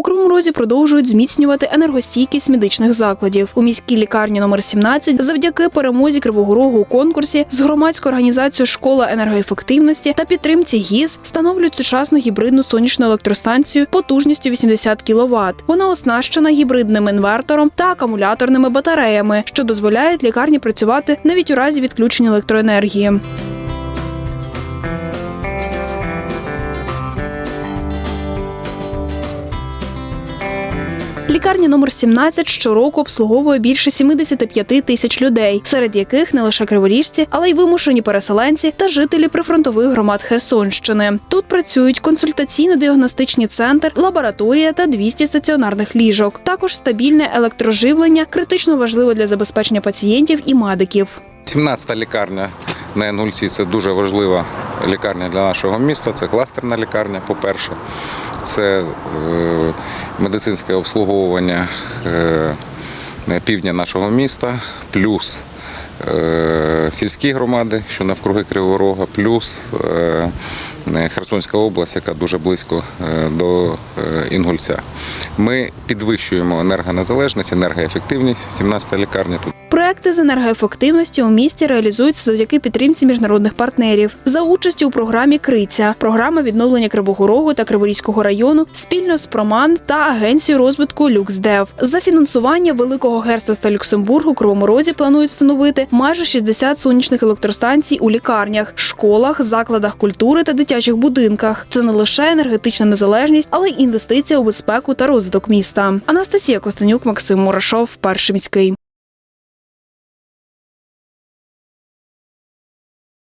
У Кривому Розі продовжують зміцнювати енергостійкість медичних закладів. У міській лікарні номер 17 завдяки перемозі Кривого Рогу у конкурсі з громадською організацією Школа енергоефективності та підтримці ГІС встановлюють сучасну гібридну сонячну електростанцію потужністю 80 кВт. Вона оснащена гібридним інвертором та акумуляторними батареями, що дозволяють лікарні працювати навіть у разі відключення електроенергії. Лікарня номер 17 щороку обслуговує більше 75 тисяч людей, серед яких не лише криворіжці, але й вимушені переселенці та жителі прифронтових громад Херсонщини. Тут працюють консультаційно-діагностичний центр, лабораторія та 200 стаціонарних ліжок. Також стабільне електроживлення критично важливе для забезпечення пацієнтів і медиків. 17-та лікарня на Янгульці це дуже важлива лікарня для нашого міста. Це кластерна лікарня, по-перше. Це е, медицинське обслуговування е, півдня нашого міста, плюс е, сільські громади, що навкруги Кривого Рога, плюс е, Херсонська область, яка дуже близько до Інгульця. Ми підвищуємо енергонезалежність, енергоефективність. 17-та лікарня тут. Проекти з енергоефективності у місті реалізуються завдяки підтримці міжнародних партнерів за участі у програмі Криця, програма відновлення Кривого Рогу та Криворізького району спільно з Проман та агенцією розвитку Люксдев. За фінансування Великого герцогства Люксембургу Кривому Розі планують встановити майже 60 сонячних електростанцій у лікарнях, школах, закладах культури та дитячих будинках. Це не лише енергетична незалежність, але й інвестиція у безпеку та розвиток міста. Анастасія Костенюк, Максим Мурашов, перший міський.